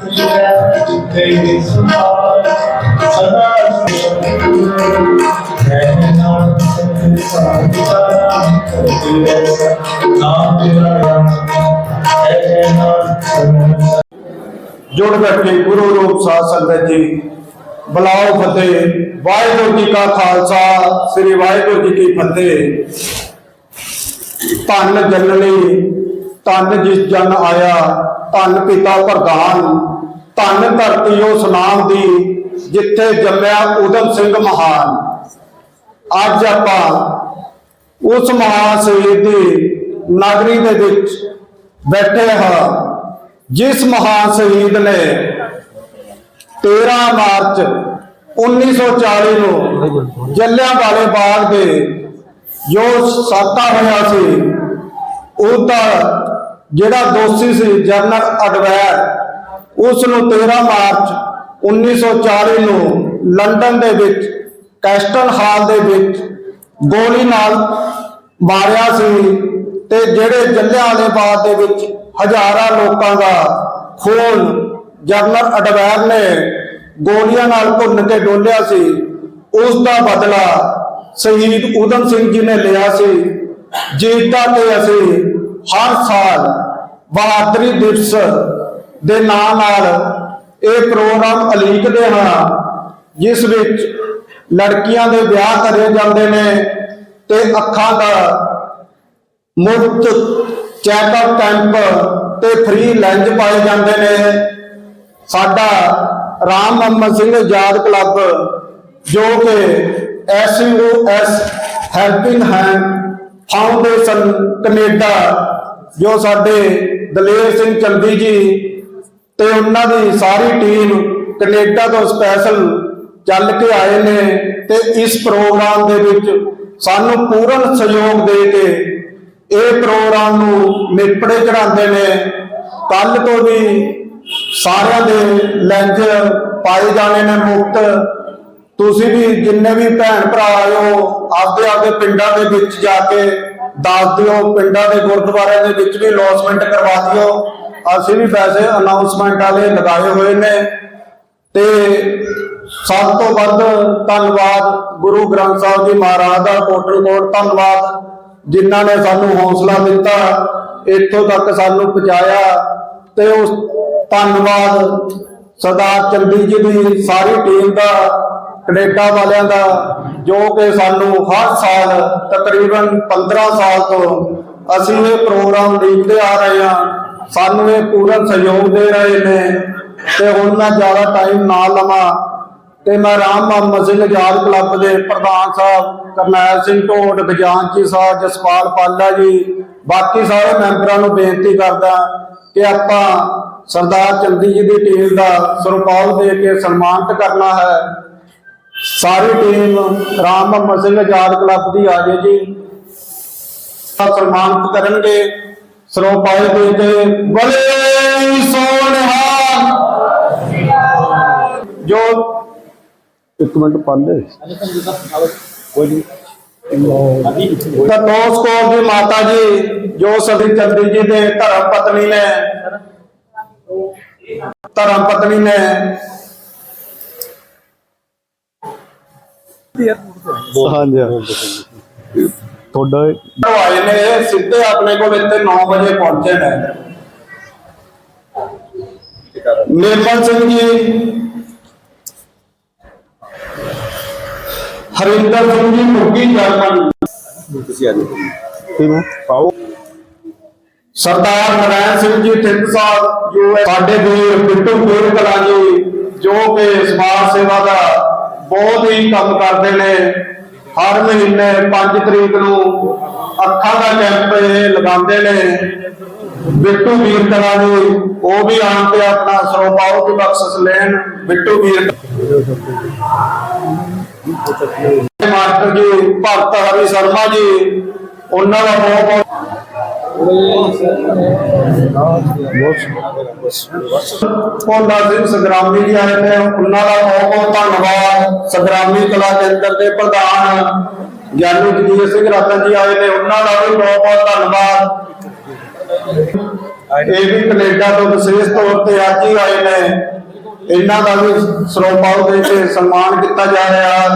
ਤੇਰੀ ਸੁਭਾਅ ਸਦਾ ਹੈ ਨਾਮ ਸਾਧਾ ਨਾਮ ਤੇਰਾ ਜੁੜ ਬੈਠੇ ਗੁਰੂ ਰੂਪ ਸਾਧ ਸੰਗਤ ਜੀ, ਬਲਾਓ ਫਤਿਹ, ਵਾਹਿਗੁਰੂ ਜੀ ਕਾ ਖਾਲਸਾ, ਸ੍ਰੀ ਵਾਹਿਗੁਰੂ ਜੀ ਕੀ ਫਤਿਹ। ਧੰਨ ਜਨਨੀ ਧੰਨ ਜਿਸ ਜਨ ਆਇਆ, ਧੰਨ ਪਿਤਾ ਪ੍ਰਧਾਨ, ਧੰਨ ਧਰਤੀ ਉਸ ਨਾਮ ਦੀ ਜਿੱਥੇ ਜੰਮਿਆ ਉਦਮ ਸਿੰਘ ਮਹਾਨ। ਅੱਜ ਆਪਾਂ ਉਸ ਮਹਾਨ ਸ਼ਹੀਦ ਦੀ ਨਗਰੀ ਦੇ ਵਿੱਚ ਬੈਠੇ ਹਾਂ, ਜਿਸ ਮਹਾਨ ਸ਼ਹੀਦ ਨੇ 13 ਮਾਰਚ 1940 ਨੂੰ ਜੱਲਿਆਂਵਾਲੇ ਬਾਗ ਦੇ ਜੋ ਸਾਕਾ ਹੋਇਆ ਸੀ ਉਹਦਾ ਜਿਹੜਾ ਦੋਸ਼ੀ ਸੀ ਜਨਰਲ ਅਡਵੈਰ, ਉਸ ਨੂੰ 13 ਮਾਰਚ 1940 ਨੂੰ ਲੰਡਨ ਦੇ ਵਿੱਚ ਕੈਸਟਨ ਹਾਲ ਦੇ ਵਿੱਚ ਗੋਲੀ ਨਾਲ ਮਾਰਿਆ ਸੀ ਤੇ ਜਿਹੜੇ ਜੱਲਿਆਂਵਾਲੇ ਬਾਗ ਦੇ ਵਿੱਚ ਹਜ਼ਾਰਾਂ ਲੋਕਾਂ ਦਾ ਖੂਨ ਜਨਰਲ ਅਡਵੈਰ ਨੇ ਗੋਲੀਆਂ ਨਾਲ ਭੁੰਨ ਕੇ ਡੋਲਿਆ ਸੀ, ਉਸ ਦਾ ਬਦਲਾ ਸ਼ਹੀਦ ਊਧਮ ਸਿੰਘ ਜੀ ਨੇ ਲਿਆ ਸੀ। ਜੀਤਾ ਤੇ ਅਸੀਂ ਹਰ ਸਾਲ ਬਹਾਦਰੀ ਦਿਵਸ ਦੇ ਨਾਂ ਨਾਲ ਇਹ ਪ੍ਰੋਗਰਾਮ ਅਲੀਕਦੇ ਹਾਂ, ਜਿਸ ਵਿੱਚ ਲੜਕੀਆਂ ਦੇ ਵਿਆਹ ਕਰੇ ਜਾਂਦੇ ਨੇ ਤੇ ਅੱਖਾਂ ਦਾ ਮੁਫਤ ਚੈੱਕਅਪ ਕੈਂਪ ਤੇ ਫ੍ਰੀ ਲੈਂਜ ਪਾਏ ਜਾਂਦੇ ਨੇ। ਸਾਡਾ ਰਾਮ ਮੁਹੰਮਦ ਸਿੰਘ ਆਜ਼ਾਦ ਕਲੱਬ, ਜੋ ਕਿ SUS helping hand foundation Canada ਜੋ ਸਾਡੇ ਦਲੇਰ ਸਿੰਘ ਚੰਦੀ ਜੀ ਤੇ ਉਹਨਾਂ ਦੀ ਸਾਰੀ ਟੀਮ ਕੈਨੇਡਾ ਤੋਂ ਸਪੈਸ਼ਲ ਚੱਲ ਕੇ ਆਏ ਨੇ ਤੇ ਇਸ ਪ੍ਰੋਗਰਾਮ ਦੇ ਵਿੱਚ ਸਾਨੂੰ ਪੂਰਨ ਸਹਿਯੋਗ ਦੇ ਕੇ ਇਹ ਪ੍ਰੋਗਰਾਮ ਨੂੰ ਨਿਪੜੇ ਚੜਾਉਂਦੇ ਨੇ। ਕੱਲ ਤੋਂ ਵੀ ਸਾਰਿਆਂ ਦੇ ਲੈਂਜ ਪਾਏ ਜਾਣੇ ਨੇ ਮੁਫਤ ਤੁਸੀਂ ਵੀ ਜਿੰਨੇ ਵੀ ਭੈਣ ਭਰਾ ਆਇਓ ਆਪਦੇ ਆਪਦੇ ਪਿੰਡਾਂ ਦੇ ਵਿੱਚ ਜਾ ਕੇ ਦੱਸ ਦਿਓ, ਪਿੰਡਾਂ ਦੇ ਗੁਰਦੁਆਰਿਆਂ ਦੇ ਵਿੱਚ ਵੀ ਲੌਸਮੈਂਟ ਕਰਵਾ ਦਿਓ। ਅਸੀਂ ਵੀ ਵੈਸੇ ਅਨਾਉਂਸਮੈਂਟ ਵਾਲੇ ਲਗਾਏ ਹੋਏ ਨੇ। ਤੇ ਸਭ ਤੋਂ ਵੱਧ ਧੰਨਵਾਦ ਗੁਰੂ ਗ੍ਰੰਥ ਸਾਹਿਬ ਜੀ ਮਹਾਰਾਜ ਦਾ ਕੋਟਨ ਕੋਟ ਧੰਨਵਾਦ, ਜਿਨ੍ਹਾਂ ਨੇ ਸਾਨੂੰ ਹੌਸਲਾ ਦਿੱਤਾ, ਇੱਥੋਂ ਤੱਕ ਸਾਨੂੰ ਪਹੁੰਚਾਇਆ। ਤੇ ਉਸ ਧੰਨਵਾਦ ਸਰਦਾਰ ਚੰਦੀ ਜੀ ਦੀ ਸਾਰੀ ਟੀਮ ਦਾ ਕੈਨੇਡਾ ਵਾਲਿਆਂ ਦਾ, ਜੋ ਕਿ ਸਾਨੂੰ ਹਰ ਸਾਲ ਤਕਰੀਬਨ 15 ਸਾਲ ਤੋਂ ਅਸੀਂ ਇਹ ਪ੍ਰੋਗਰਾਮ ਦੇਖਦੇ ਆ ਰਹੇ ਹਾਂ, ਸਾਨੂੰ ਇਹ ਪੂਰਨ ਸਹਿਯੋਗ ਦੇ ਰਹੇ ਨੇ ਤੇ ਹੁਣ ਮੈਂ ਜ਼ਿਆਦਾ ਟਾਈਮ ਨਾ ਲਵਾਂ ਤੇ ਮੈਂ ਰਾਮ ਮੁਹੰਮਦ ਸਿੰਘ ਕਲੱਬ ਦੇ ਪ੍ਰਧਾਨ ਸਾਹਿਬ ਕਰਨੈਲ ਸਿੰਘ ਢੋਡ ਖਜ਼ਾਨਚੀ ਸਾਹਿਬ, ਜਸਪਾਲ ਪਾਲਾ ਜੀ, ਬਾਕੀ ਸਾਰੇ ਮੈਂਬਰਾਂ ਨੂੰ ਬੇਨਤੀ ਕਰਦਾ ਕਿ ਆਪਾਂ ਸਰਦਾਰ ਚੰਦੀ ਜੀ ਦੀ ਟੀਮ ਦਾ ਸਰਪਾਲ ਦੇ ਕੇ ਸਨਮਾਨਿਤ ਕਰਨਾ ਹੈ। ਸਾਰੀ ਟੀਮ ਰਾਮ ਮੁਹੰਮਦ ਸਿੰਘ ਆਜ਼ਾਦ ਕਲੱਬ ਦੀ ਆ ਜੇ। ਜੀ ਸਨਮਾਨਿਤ ਕਰਨਗੇ। ਸਰੋਪਾਈ ਦੇ ਕੇ ਬਲੇ ਸੋਨਹਾਨ ਜੋ ਇੱਕ ਮਿੰਟ ਪਾਲੇ ਕੋਈ ਤਾਂ ਨੌਸ ਕੌਰ ਦੀ ਮਾਤਾ ਜੀ, ਜੋ ਸਦੀ ਚੰਦੀ ਜੀ ਦੇ ਧਰਮ ਪਤਨੀ ਨੇ। ਧਰਮ ਪਤਨੀ ਨੇ। ਹਾਂਜੀ ਹਾਂਜੀ ਤੁਹਾਡਾ ਉਹ ਆਏ ਨੇ ਇਹ ਸਿੱਧੇ ਆਪਣੇ ਕੋਲ ਇੱਥੇ 9 ਵਜੇ ਪਹੁੰਚੇ ਨੇ ਨਿਰਮਲ ਸਿੰਘ ਜੀ ਹਰਿੰਦਰ ਸਿੰਘ ਜੀ ਮੁੱਗੀ ਜਰਮਨ ਕਿਵੇਂ ਪਾਓ ਸਰਦਾਰ ਨਰੈਣ ਸਿੰਘ ਜੀ ਠਿੰਡ ਸਾਹਿਬ ਜੋ ਹੈ ਸਾਡੇ ਵੀਰ ਬਿੱਟੂ ਵੀਰ ਕਲਾਂ ਜੀ ਜੋ ਕਿ ਸਮਾਜ ਸੇਵਾ ਦਾ ਬਹੁਤ ਹੀ ਕੰਮ ਕਰਦੇ ਨੇ। ਹਰ ਮਹੀਨੇ 5 ਤਰੀਕ ਨੂੰ ਅੱਖਾਂ ਦਾ ਕੈਂਪ ਇਹ ਲਗਾਉਂਦੇ ਨੇ। ਬਿੱਟੂ ਵੀਰ ਕਲਾਂ ਜੀ, ਉਹ ਵੀ ਆਣ ਤੇ ਆਪਣਾ ਸਰੋਪਾਓ ਦੀ ਬਖਸ਼ਿਸ਼ ਲੈਣ। ਬਿੱਟੂ ਵੀਰ ਮਾਸਟਰ ਜੀ, ਭਗਤ ਹਰੀ ਸ਼ਰਮਾ ਜੀ, ਉਹਨਾਂ ਦਾ ਬਹੁਤ ਬਹੁਤ ਸਿੰਘ ਸੰਗਰਾਮੀ ਜੀ ਆਏ ਨੇ ਉਹਨਾਂ ਦਾ ਬਹੁਤ ਬਹੁਤ ਧੰਨਵਾਦ। ਸੰਗਰਾਮੀ ਕਲਾ ਕੇਂਦਰ ਦੇ ਪ੍ਰਧਾਨ ਗਿਆਨੀ ਜਗੀਰ ਸਿੰਘ ਰਤਨ ਜੀ ਆਏ ਨੇ। ਉਹਨਾਂ ਦਾ ਵੀ ਬਹੁਤ ਬਹੁਤ ਧੰਨਵਾਦ। ਇਹ ਵੀ ਕੈਨੇਡਾ ਤੋਂ ਵਿਸ਼ੇਸ਼ ਤੌਰ ਤੇ ਅੱਜ ਹੀ ਆਏ ਨੇ। ਇਹਨਾਂ ਦਾ ਵੀ ਸਰੋਪਾਲ ਦੇ ਕੇ ਸਨਮਾਨ ਕੀਤਾ ਜਾ ਰਿਹਾ। ਹੈ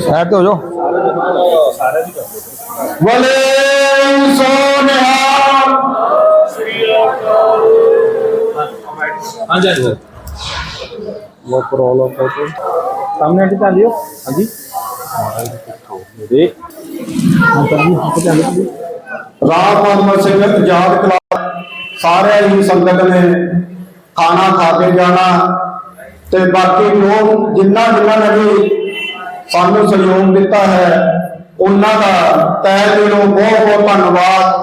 ਸਾਈਡ ਤੇ ਹੋ ਜਾਓ। ਵਲੇ ਸੋਨਿਹਾ ਹਾਂਜੀ ਹਾਂਜੀ ਲੋ ਪ੍ਰੋਬਲਮ ਹੈ ਤੇ ਸਾਹਮਣੇ ਆਂਟੀ ਤਾਂ ਲਿਓ ਹਾਂਜੀ। ਦੇ ਹਾਂ ਤਾਂ ਜੀ ਹਾਂ ਤਾਂ ਜੀ ਰਾਮ ਮੁਹੰਮਦ ਸਿੰਘ ਆਜ਼ਾਦ ਕਲਾ ਸਾਰਿਆਂ ਹੀ ਸੰਗਤ ਨੇ ਖਾਣਾ ਖਾ ਕੇ ਜਾਣਾ ਤੇ ਬਾਕੀ ਲੋਕ ਜਿੰਨਾ ਜਿੰਨਾ ਨੇ ਵੀ ਸਾਨੂੰ ਸਹਿਯੋਗ ਦਿੱਤਾ ਹੈ ਉਹਨਾਂ ਦਾ ਤਹਿ ਦਿਲੋਂ ਬਹੁਤ ਬਹੁਤ ਧੰਨਵਾਦ।